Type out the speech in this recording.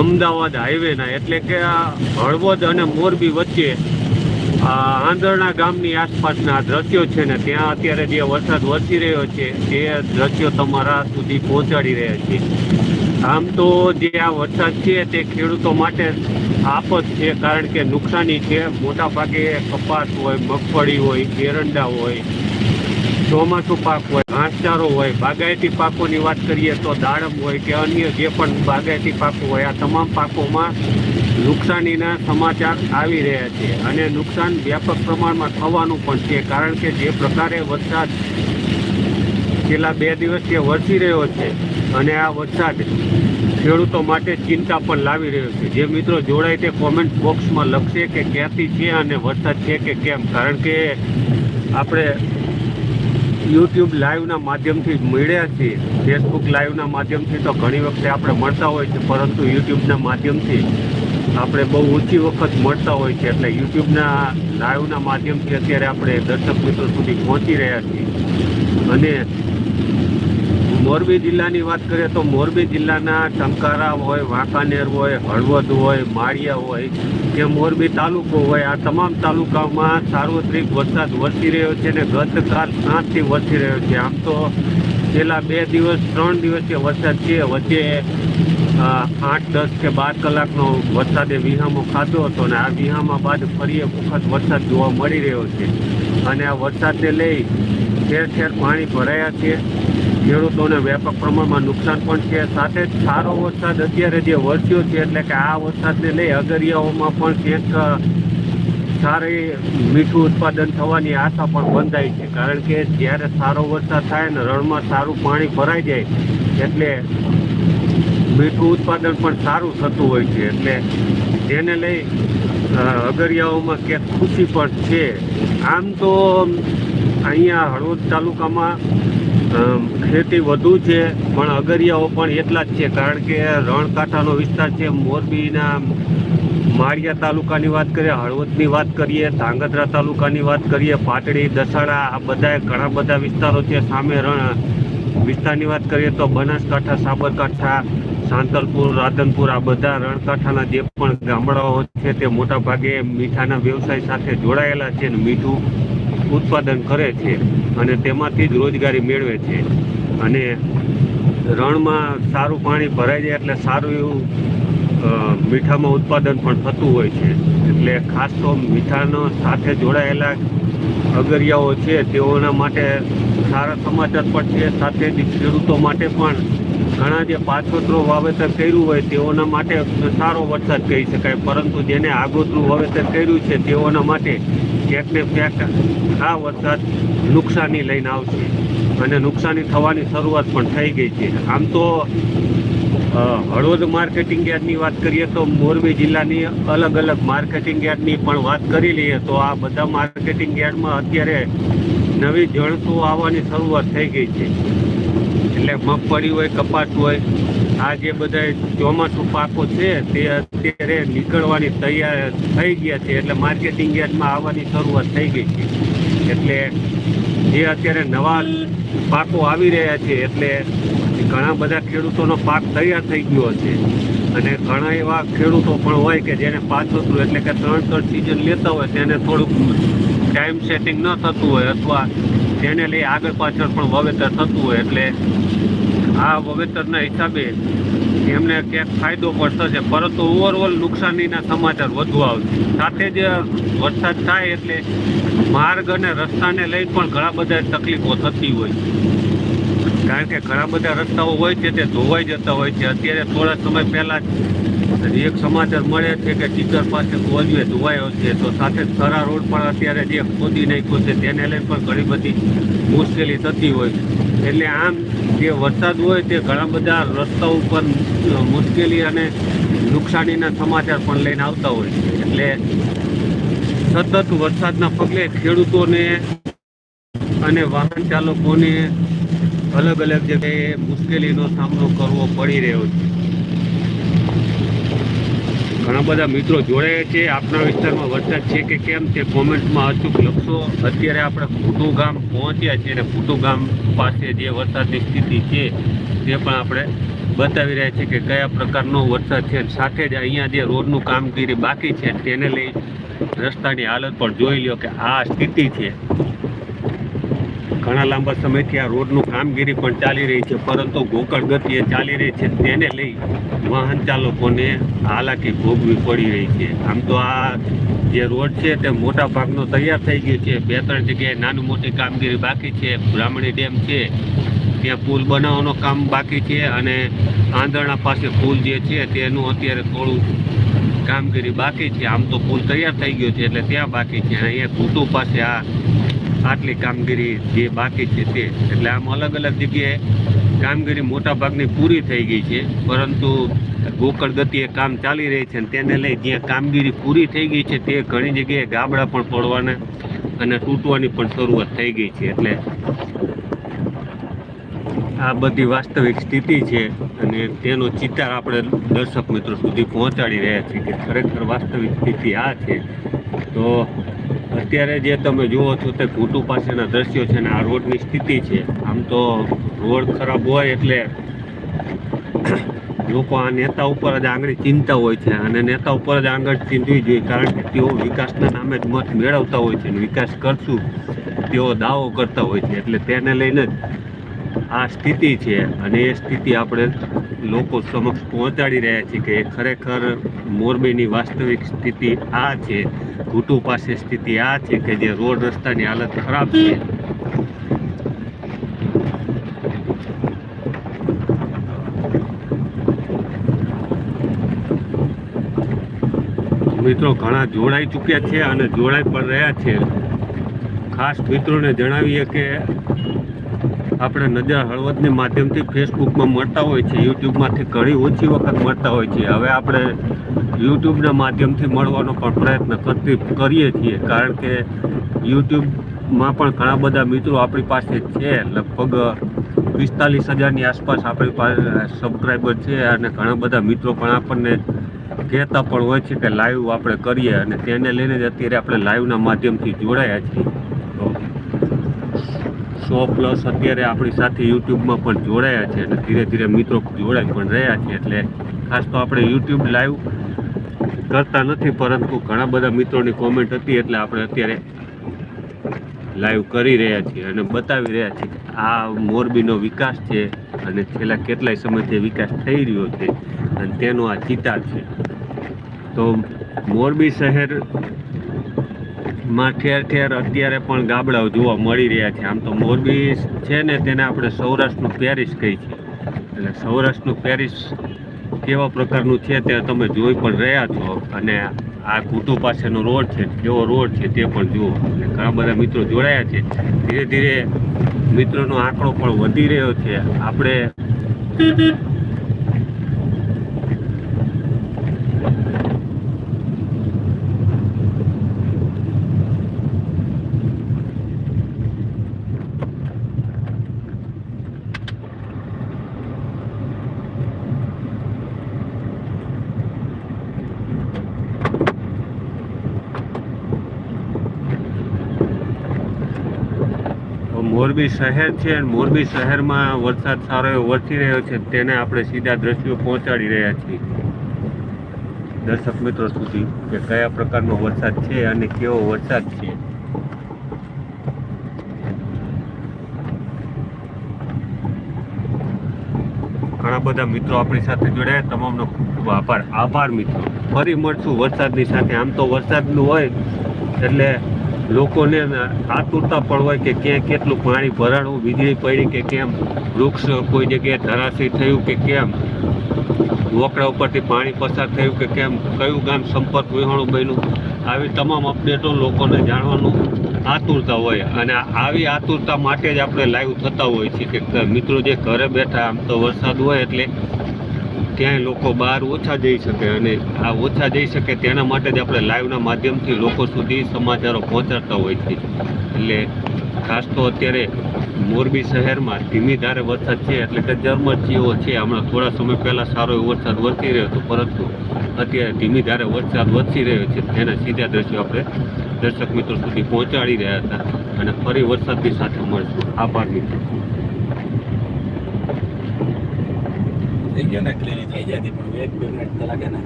અમદાવાદ હાઈવેના એટલે કે હળવદ અને મોરબી વચ્ચે આંધળના ગામની આસપાસના દ્રશ્યો છે ને, ત્યાં અત્યારે જે વરસાદ વરસી રહ્યો છે, તે દ્રશ્યો તમારા સુધી પહોંચાડી રહ્યા છે. આમ તો જે આ વરસાદ છે, તે ખેડૂતો માટે આફત છે, કારણ કે નુકસાની છે. મોટા ભાગે કપાસ હોય, મગફળી હોય, એરંડા હોય ચોમાસું પાક હોય, ઘાસચારો હોય, બાગાયતી પાકોની વાત કરીએ તો દાડમ હોય કે અન્ય જે પણ બાગાયતી પાકો હોય, આ તમામ પાકોમાં નુકસાનીના સમાચાર આવી રહ્યા છે. અને નુકસાન વ્યાપક પ્રમાણમાં થવાનું પણ છે, કારણ કે જે પ્રકારે વરસાદ છેલ્લા બે દિવસથી વરસી રહ્યો છે અને આ વરસાદ ખેડૂતો માટે ચિંતા પણ લાવી રહ્યો છે. જે મિત્રો જોડાય તે કોમેન્ટ બોક્સમાં લખશે કે ક્યાંથી છે અને વરસાદ છે કે કેમ? કારણ કે આપણે યુટ્યુબ લાઈવના માધ્યમથી મળ્યા છીએ. ફેસબુક લાઈવના માધ્યમથી તો ઘણી વખતે આપણે મળતા હોય છે, પરંતુ યુટ્યુબના માધ્યમથી આપણે બહુ ઓછી વખત મળતા હોય છે. એટલે યુટ્યુબના લાઈવના માધ્યમથી અત્યારે આપણે દર્શક મિત્રો સુધી પહોંચી રહ્યા છીએ. અને મોરબી જિલ્લાની વાત કરીએ તો મોરબી જિલ્લાના ટંકારા હોય, વાંકાનેર હોય, હળવદ હોય, માળિયા હોય, કે મોરબી તાલુકો હોય, આ તમામ તાલુકામાં સાર્વત્રિક વરસાદ વરસી રહ્યો છે અને ગતકાલ સાંજથી વરસી રહ્યો છે. આમ તો છેલ્લા બે દિવસ, ત્રણ દિવસે વરસાદ છે. વચ્ચે આઠ, દસ કે બાર કલાકનો વરસાદે વિહામો ખાધો હતો અને આ વિહામા બાદ ફરી એક વખત વરસાદ જોવા મળી રહ્યો છે. અને આ વરસાદને લઈ ઠેર ઠેર પાણી ભરાયા છે. ખેડૂતોને વ્યાપક પ્રમાણમાં નુકસાન પણ છે. સાથે જ સારો વરસાદ અત્યારે જે વરસ્યો છે, એટલે કે આ વરસાદને લઈ અગરિયાઓમાં પણ ક્યાંક સારી મીઠું ઉત્પાદન થવાની આશા પણ બંધાય છે. કારણ કે જ્યારે સારો વરસાદ થાય ને રણમાં સારું પાણી ભરાઈ જાય, એટલે મીઠું ઉત્પાદન પણ સારું થતું હોય છે. એટલે જેને લઈ અગરિયાઓમાં ક્યાંક ખુશી પણ છે. આમ તો અહીંયા હળવદ તાલુકામાં ખેતી વધુ છે, પણ અગરિયાઓ પણ એટલા જ છે, કારણ કે રણકાંઠાનો વિસ્તાર છે, મોરબીના માળિયા તાલુકાની વાત કરીએ, હળવદની વાત કરીએ, ધાંગધ્રા તાલુકાની વાત કરીએ, પાટડી દસાડા આ બધા ઘણા બધા વિસ્તારો છે, સામે રણ વિસ્તારની વાત કરીએ તો બનાસકાંઠા, સાબરકાંઠા, સાંતલપુર, રાધનપુર, આ બધા રણકાંઠાના જે પણ ગામડાઓ છે, તે મોટા ભાગે મીઠાના વ્યવસાય સાથે જોડાયેલા છે ને મીઠું ઉત્પાદન કરે છે અને તેમાંથી જ રોજગારી મેળવે છે. અને રણમાં સારું પાણી ભરાઈ જાય એટલે સારું એવું મીઠામાં ઉત્પાદન પણ થતું હોય છે. એટલે ખાસ તો મીઠાનો સાથે જોડાયેલા અગરિયાઓ છે, તેઓના માટે સારા સમાચાર પણ છે. સાથે જ ખેડૂતો માટે પણ ઘણા જે પાછોતરો વાવેતર કર્યું હોય તેઓના માટે સારો વરસાદ કહી શકાય. પરંતુ જેને આગોતરું વાવેતર કર્યું છે તેઓના માટે ક્યાંક ને ક્યાંક આ વરસાદ નુકસાની લઈને આવશે. અને નુકસાની થવાની શરૂઆત પણ થઈ ગઈ છે. આમ તો હળવદ માર્કેટિંગ યાર્ડની વાત કરીએ તો મોરબી જિલ્લાની અલગ અલગ માર્કેટિંગ યાર્ડની પણ વાત કરી લઈએ તો આ બધા માર્કેટિંગ યાર્ડમાં અત્યારે નવી જણસો આવવાની શરૂઆત થઈ ગઈ છે. એટલે મગફળી હોય, કપાસ હોય આ જે બધા ચોમાસું પાકો છે, તે અત્યારે નીકળવાની તૈયાર થઈ ગયા છે. એટલે માર્કેટિંગ યાર્ડમાં આવવાની શરૂઆત થઈ ગઈ છે. એટલે જે અત્યારે નવા પાકો આવી રહ્યા છે, એટલે ઘણા બધા ખેડૂતોનો પાક તૈયાર થઈ ગયો છે. અને ઘણા એવા ખેડૂતો પણ હોય કે જેને પાછોતરું એટલે કે ત્રણ ત્રણ સિઝન લેતા હોય, તેને થોડુંક ટાઈમ સેટિંગ ન થતું હોય અથવા તેને લઈ આગળ પાછળ પણ વાવેતર થતું હોય, એટલે આ વાવેતરના હિસાબે એમને ક્યાંક ફાયદો પણ થશે, પરંતુ ઓવરઓલ નુકસાનીના સમાચાર વધુ આવશે. સાથે જ વરસાદ થાય એટલે માર્ગ અને રસ્તાને લઈ પણ ઘણા બધા તકલીફો થતી હોય કારણ કે ઘણા બધા રસ્તાઓ હોય છે તે ધોવાઈ જતા હોય છે. અત્યારે થોડા સમય પહેલાં જ એક સમાચાર મળે છે કે ટીચર પાસે ગોલ્યુએ ધોવાયો છે. તો સાથે ખરા રોડ પણ અત્યારે જે ખોદી નાખ્યો છે, તેને લઈને પણ ઘણી બધી મુશ્કેલી થતી હોય છે. એટલે આમ જે વરસાદ હોય તે ઘણા બધા રસ્તા ઉપર મુશ્કેલી અને નુકસાનીના સમાચાર પણ લઈને આવતા હોય છે. એટલે સતત વરસાદના પગલે ખેડૂતોને અને વાહન ચાલકોને અલગ અલગ જગ્યાએ મુશ્કેલીનો સામનો કરવો પડી રહ્યો છે. ઘણા બધા મિત્રો જોડાયા છે. આપણા વિસ્તારમાં વરસાદ છે કે કેમ તે કોમેન્ટમાં અચૂક લખશો. અત્યારે આપણે ફૂટુ ગામ પહોંચ્યા છીએ અને ફૂટુ ગામ પાસે જે વરસાદની સ્થિતિ છે તે પણ આપણે બતાવી રહ્યા છીએ કે કયા પ્રકારનો વરસાદ છે. સાથે જ અહીંયા જે રોડનું કામગીરી બાકી છે તેને લઈ રસ્તાની હાલત પણ જોઈ લ્યો કે આ સ્થિતિ છે. ઘણા લાંબા સમયથી આ રોડનું કામગીરી પણ ચાલી રહી છે, પરંતુ ગોકળ ગતિએ ચાલી રહી છે. તેને લઈ વાહન ચાલકોને હાલાકી ભોગવી પડી રહી છે. આમ તો આ જે રોડ છે તે મોટા ભાગનો તૈયાર થઈ ગયો છે. બે ત્રણ જગ્યાએ નાની મોટી કામગીરી બાકી છે. બ્રાહ્મણી ડેમ છે, ત્યાં પુલ બનાવવાનું કામ બાકી છે અને આંધરણા પાસે પુલ જે છે તેનું અત્યારે થોડું કામગીરી બાકી છે. આમ તો પુલ તૈયાર થઈ ગયો છે, એટલે ત્યાં બાકી છે. અહીંયા કુટુ પાસે આ આટલી કામગીરી જે બાકી છે તે. એટલે આમ અલગ અલગ જગ્યાએ કામગીરી મોટા ભાગની પૂરી થઈ ગઈ છે. પરંતુ ગોકળ ગતિએ કામ ચાલી રહી છે અને તેને લઈ જ્યાં કામગીરી પૂરી થઈ ગઈ છે તે ઘણી જગ્યાએ ગાબડા પણ પડવાના અને તૂટવાની પણ શરૂઆત થઈ ગઈ છે. એટલે આ બધી વાસ્તવિક સ્થિતિ છે અને તેનો ચિતાર આપણે દર્શક મિત્રો સુધી પહોંચાડી રહ્યા છીએ કે ખરેખર વાસ્તવિક સ્થિતિ આ છે. તો અત્યારે જે તમે જુઓ છો તે ઘૂંટુ પાસેના દ્રશ્યો છે અને આ રોડની સ્થિતિ છે. આમ તો રોડ ખરાબ હોય એટલે લોકો આ નેતા ઉપર જ આંગળી ચિંતા હોય છે અને નેતા ઉપર જ આંગળ ચીંધવી જોઈએ કારણ કે તેઓ વિકાસના નામે જ મત મેળવતા હોય છે અને વિકાસ કરશું તેઓ દાવો કરતા હોય છે એટલે તેને લઈને જ આ સ્થિતિ છે અને એ સ્થિતિ આપણે લોકો સમક્ષ પહોંચાડી રહ્યા છીએ કે ખરેખર મોરબીની વાસ્તવિક સ્થિતિ આ છે, ઘૂંટુ પાસે સ્થિતિ આ છે કે જે રોડ રસ્તાની હાલત ખરાબ છે. મિત્રો ઘણા જોડાઈ ચૂક્યા છે અને જોડાઈ પણ રહ્યા છે. ખાસ મિત્રોને જણાવીએ કે આપણે નજર હળવદની માધ્યમથી ફેસબુકમાં મળતા હોય છે યુટ્યુબમાંથી ઘણી ઓછી વખત મળતા હોય છે. હવે આપણે યુટ્યુબના માધ્યમથી મળવાનો પણ પ્રયત્ન કરતી કરીએ છીએ, કારણ કે યુટ્યુબમાં પણ ઘણા બધા મિત્રો આપણી પાસે છે. લગભગ પિસ્તાલીસ હજારની આસપાસ આપણી પાસે સબસ્ક્રાઈબર છે અને ઘણા બધા મિત્રો પણ આપણને કહેતા પણ હોય છે કે લાઈવ આપણે કરીએ અને તેને લઈને જ અત્યારે આપણે લાઈવના માધ્યમથી જોડાયા છીએ. સો પ્લસ અત્યારે આપણી સાથે યુટ્યુબમાં પણ જોડાયા છે અને ધીરે ધીરે મિત્રો જોડાઈ પણ રહ્યા છે એટલે ખાસ તો આપણે યુટ્યુબ લાઈવ કરતા નથી, પરંતુ ઘણા બધા મિત્રોની કોમેન્ટ હતી એટલે આપણે અત્યારે લાઈવ કરી રહ્યા છીએ અને બતાવી રહ્યા છીએ કે આ મોરબીનો વિકાસ છે અને છેલ્લા કેટલાય સમયથી વિકાસ થઈ રહ્યો છે અને તેનો આ ચિતાર છે. તો મોરબી શહેર માં ઠેર ઠેર અત્યારે પણ ગાબડાઓ જોવા મળી રહ્યા છે. આમ તો મોરબી છે ને તેને આપણે સૌરાષ્ટ્રનું પેરિસ કહી છે. એટલે સૌરાષ્ટ્રનું પેરિસ કેવા પ્રકારનું છે તે તમે જોઈ પણ રહ્યા છો. અને આ કુટુ પાસેનો રોડ છે, કેવો રોડ છે તે પણ જુઓ. અને ઘણા બધા મિત્રો જોડાયા છે. ધીરે ધીરે મિત્રોનો આંકડો પણ વધી રહ્યો છે. આપણે મોરબી શહેર છે મોરબી શહેરમાં વરસાદ સારો એવો વરસી રહ્યો છે તેને આપણે સીધા દ્રશ્યો પહોંચાડી રહ્યા છીએ. દર્શક મિત્રો સુધી કે કયા પ્રકારનો વરસાદ છે અને કેવો વરસાદ છે. ઘણા બધા મિત્રો આપણી સાથે જોડાયા. તમામનો ખૂબ ખૂબ આભાર. આભાર મિત્રો. ફરી મળશું વરસાદની સાથે. આમ તો વરસાદનું હોય એટલે લોકોને આતુરતા પણ હોય કે ક્યાં કેટલું પાણી ભરાણું, વીજળી પડી કે કેમ, વૃક્ષ કોઈ જગ્યાએ ધરાશી થયું કે કેમ વોકડા ઉપરથી પાણી પસાર થયું કે કેમ, કયું ગામ સંપર્ક વિહોણું બન્યું. આવી તમામ અપડેટો લોકોને જાણવાનું આતુરતા હોય અને આવી આતુરતા માટે જ આપણે લાઈવ થતા હોય છે કે મિત્રો જે ઘરે બેઠા આમ તો વરસાદ હોય એટલે ક્યાંય લોકો બહાર ઓછા જઈ શકે અને આ ઓછા જઈ શકે તેના માટે જ આપણે લાઈવના માધ્યમથી લોકો સુધી સમાચારો પહોંચાડતા હોય છે. એટલે ખાસ તો અત્યારે મોરબી શહેરમાં ધીમી ધારે વરસાદ છે, એટલે કે જર્મચીઓ છે. હમણાં થોડા સમય પહેલાં સારો એવો વરસાદ વરસી રહ્યો હતો, પરંતુ અત્યારે ધીમી ધારે વરસાદ વરસી રહ્યો છે. તેના સીધા દ્રશ્યો આપણે દર્શક મિત્રો સુધી પહોંચાડી રહ્યા હતા. અને ફરી વરસાદની સાથે મળશું. આભાર મિત્રો. થઈ ગયો ને ક્લિયર થઈ જાય પણ એક બે મિનિટ લાગે ને.